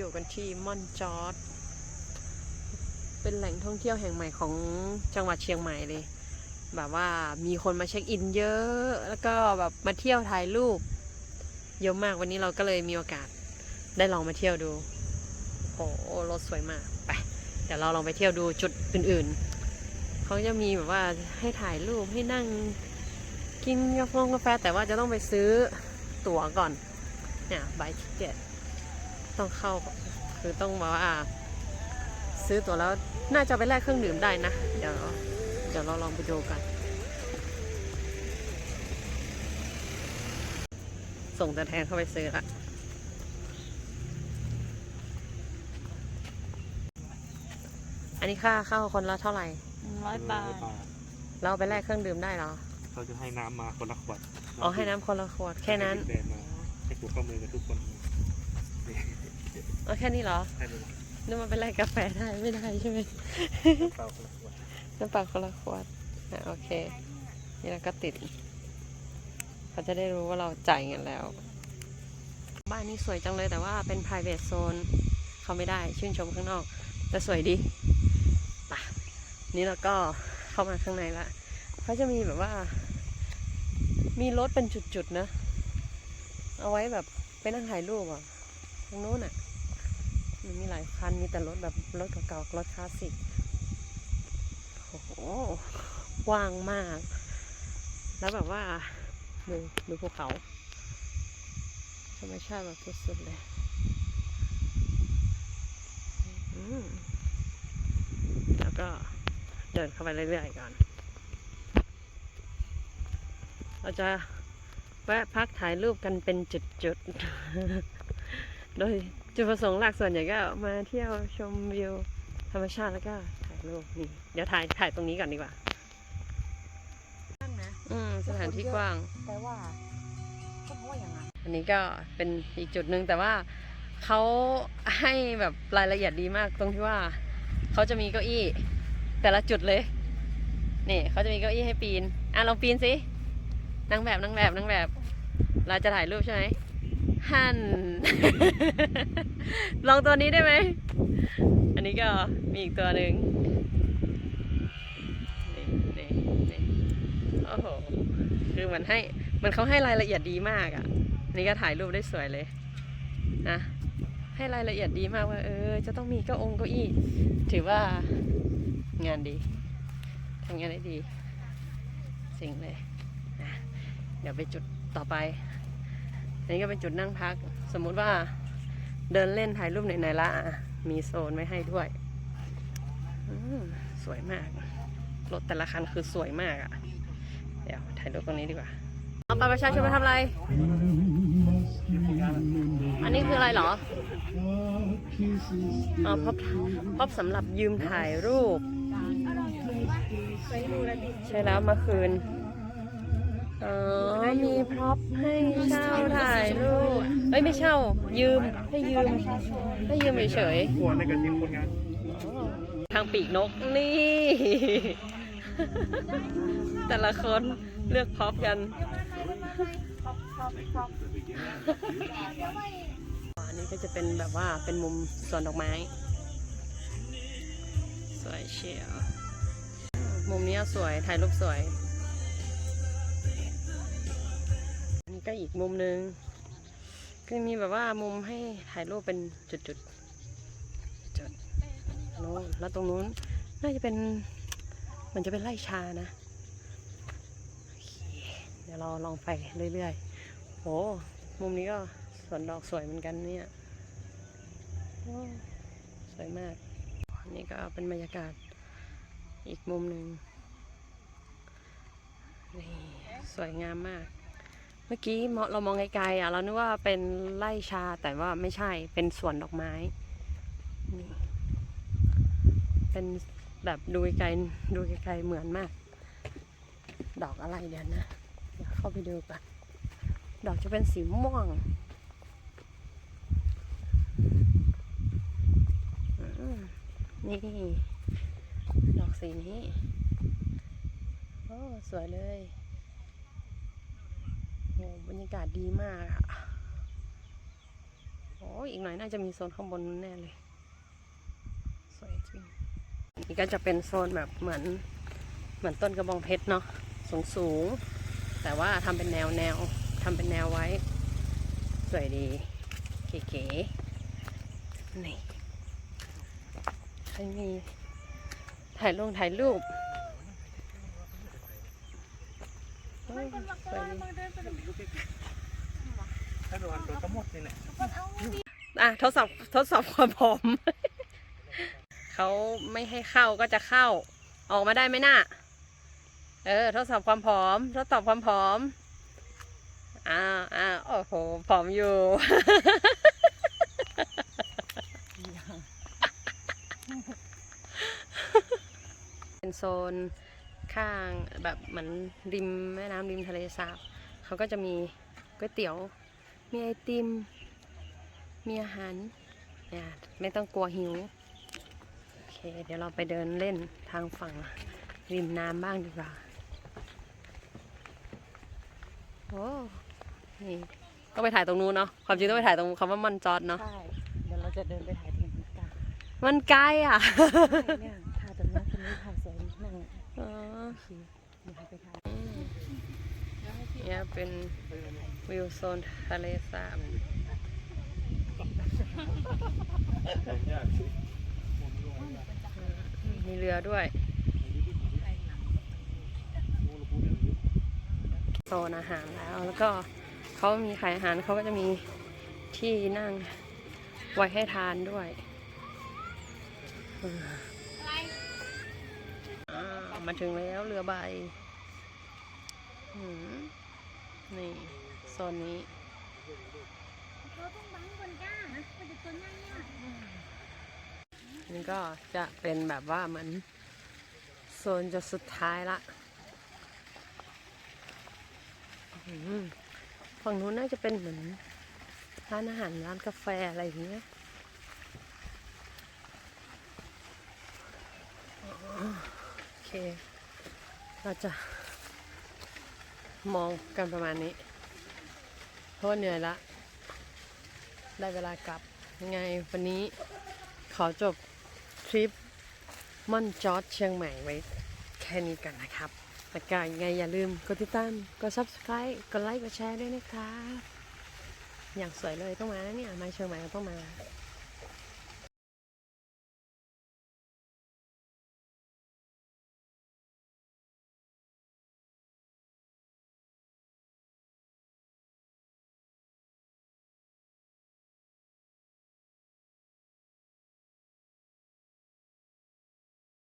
อยู่กันที่ม่อนจอด เป็นแหล่งท่องเที่ยวแห่งใหม่ของจังหวัดเชียงใหม่เลย แบบว่ามีคนมาเช็คอินเยอะ แล้วก็แบบมาเที่ยวถ่ายรูป เยอะมากวันนี้เราก็เลยมีโอกาสได้ลองมาเที่ยวดู โอ้โหรถสวยมาก ไป เดี๋ยวเราลองไปเที่ยวดูจุดอื่นๆ เขาจะมีแบบว่าให้ถ่ายรูปให้นั่งกินกาแฟกาแฟแต่ว่าจะต้องไปซื้อตั๋วก่อน เนี่ยใบทิเก็ต ต้องเข้าคือต้องมาว่าซื้อตั๋วแล้วน่าจะไปแลกเครื่องดื่มได้นะ เดี๋ยวเดี๋ยวเราลองไปดูกัน ส่งตัวแทนเข้าไปซื้อละอันนี้ค่าเข้าคนละเท่าไหร่ร้อยบาท เราเอาไปแลกเครื่องดื่มได้เหรอ เขาจะให้น้ำมาคนละขวดอ๋อให้น้ำคนละขวดแค่นั้น ให้แบรนด์มาให้ผูกข้อมือกับทุกคนนี่ อ๋อแค่นี้เหรอให้เลยนึกว่าไปแลกกาแฟได้ไม่ได้ใช่ไหมเปล่าคนละขวดน้ำเปล่าคนละขวดอะโอเค นี่เราก็ติด เขาจะได้รู้ว่าเราจ่ายเงินแล้ว บ้านนี้สวยจังเลยแต่ว่าเป็น private zone เขาไม่ได้ชื่นชมข้างนอก แต่สวยดีป่ะนี่เราก็เข้ามาข้างในละเขาจะมีแบบว่า มีรถเป็นจุดๆนะ เอาไว้แบบไปนั่งถ่ายรูปอะ ตรงนู้นอะ มันมีหลายคัน มีแต่รถแบบรถเก่าๆรถคลาสสิกโอ้โหกว้างมาก แล้วแบบว่าดูดูภูเขาธรรมชาติแบบสุดๆเลยแล้วก็เดินเข้าไปเรื่อยๆก่อน เราจะแวะพักถ่ายรูปกันเป็นจุดๆ โดย จุดประสงค์หลักส่วนใหญ่ก็มาเที่ยวชมวิวธรรมชาติแล้วก็ถ่ายรูปนี่ เดี๋ยวถ่ายถ่ายตรงนี้ก่อนดีกว่า ตั้งนะอืมสถานที่กว้าง แต่ว่าก็เพราะว่าอย่างนั้นอันนี้ก็เป็นอีกจุดหนึ่งแต่ว่าเขาให้แบบรายละเอียดดีมากตรงที่ว่าเขาจะมีเก้าอี้ แต่ละจุดเลย นี่เขาจะมีเก้าอี้ให้ปีน อะลองปีนสินางแบบนางแบบนางแบบ เราจะถ่ายรูปใช่ไหม หัน ลองตัวนี้ได้ไหม อันนี้ก็มีอีกตัวหนึ่งนี่นี่นี่โอ้โห คือมันให้ มันเขาให้รายละเอียดดีมากอะ่ะ นี่ก็ถ่ายรูปได้สวยเลยนะ ให้รายละเอียดดีมากว่า เออ จะต้องมีเก้าองค์เก้าอี้ ถือว่างานดีทำงานได้ดี สิ่งเลยนะเดี๋ยวไปจุดต่อไป อันนี้ก็เป็นจุดนั่งพัก สมมุติว่าเดินเล่นถ่ายรูปไหนๆละมีโซนไว้ให้ด้วยสวยมาก รถแต่ละคันคือสวยมากอะ่ะ เดี๋ยวถ่ายรูปตรงนี้ดีกว่าเอาบัตรประชาชนมาทำอะไร อันนี้คืออะไรเหรออ๋อพบพบสำหรับยืมถ่ายรูป ใช่แล้วเมื่อคืน อ๋อ มีพร็อพให้เช่าถ่ายรูปเอ้ยไม่เช่า ยืมให้ยืมให้ยืมเฉยๆขวดในกับทีมคนงาน ทางปีกนก นี่ แต่ละคนเลือกพร็อพกันอันนี้ก็จะเป็นแบบว่าเป็นมุมสวนดอกไม้ สวยเชียว มุมนี้สวย ถ่ายรูปสวย ก็อีกมุมหนึ่งก็มีแบบว่ามุมให้ถ่ายรูปเป็นจุดๆจุดโน้นแล้วตรงนู้นน่าจะเป็นมันจะเป็นไร่ชานะเดี๋ยวเราลองไปเรื่อยๆโอ้มุมนี้ก็สวนดอกสวยเหมือนกันเนี่ยสวยมากนนี้ก็เป็นบรรยากาศอีกมุมหนึ่งนี่สวยงามมาก มื่อกี้เรามองไกลๆอะเรานึกว่าเป็นไร่ชาแต่ว่าไม่ใช่เป็นสวนดอกไม้นี่เป็นแบบดูไกลๆดูไกลๆเหมือนมาก ดอกอะไรเดี๋ยวนะเดี๋ยวเข้าไปดูกันดอกจะเป็นสีม่วงนี่ดอกสีนี้ โอ้ สวยเลย บรรยากาศดีมากอะโอ้ยอีกหน่อยน่าจะมีโซนข้างบนแน่เลย สวยจริง นี่ก็จะเป็นโซนแบบเหมือนเหมือนต้นกระบองเพชรเนาะสูงสูงๆแต่ว่าทำเป็นแนวแนวทำเป็นแนวไว้ สวยดีเก๋ๆนี่ใครมีถ่ายลงถ่ายรูป อ้ยสวยดีถ้าโดนโดนก็หมดนี่แหละอะทดสอบทดสอบความผอม เขาไม่ให้เข้าก็จะเข้า ออกมาได้ไหมน่ะเออ ทดสอบความผอม ทดสอบความผอมอ้าวอ้าวโอ้โหผอมอยู่เป็นโซน ข้างแบบเหมือนริมแม่น้ำริมทะเลสาบเขาก็จะมีก๋วยเตี๋ยว มีไอติม มีอาหารเนี่ยไม่ต้องกลัวหิว โอเค เดี๋ยวเราไปเดินเล่นทางฝั่งริมน้ำบ้างดีกว่า โอ้นี่ก็ไปถ่ายตรงนู้นเนาะ ความจริงต้องไปถ่ายตรงคำว่ามันจอดเนาะ ใช่ เดี๋ยวเราจะเดินไปถ่ายตรงนี้กันมันไกลอะ เนี่ย เนี้ยเนี่ยเป็นวิวโซนทะเลสาบมีเรือด้วยโซนอาหารแล้ว แล้วก็เขามีขายอาหารเขาก็จะมีที่นั่งไว้ให้ทานด้วยอ่า มาถึงแล้วเรือใบนี่โซนนี้นี่ก็จะเป็นแบบว่าเหมือนโซนจะสุดท้ายละฝั่งนู้นน่าจะเป็นเหมือนร้านอาหารร้านกาแฟอะไรอย่างเงี้ยอ๋อโอ เคเราจะมองกันประมาณนี้ เพราะว่าเหนื่อยละ ได้เวลากลับ ยังไงวันนี้ขอจบทริปม่อนจอดเชียงใหม่ไว้แค่นี้กันนะครับแล้วก็ยังไงอย่าลืมกดติดตาม กด subscribe กดไลค์ กดแชร์ด้วยนะครับ อย่างสวยเลยต้องมาเนี่ย มาเชียงใหม่ก็ต้องมา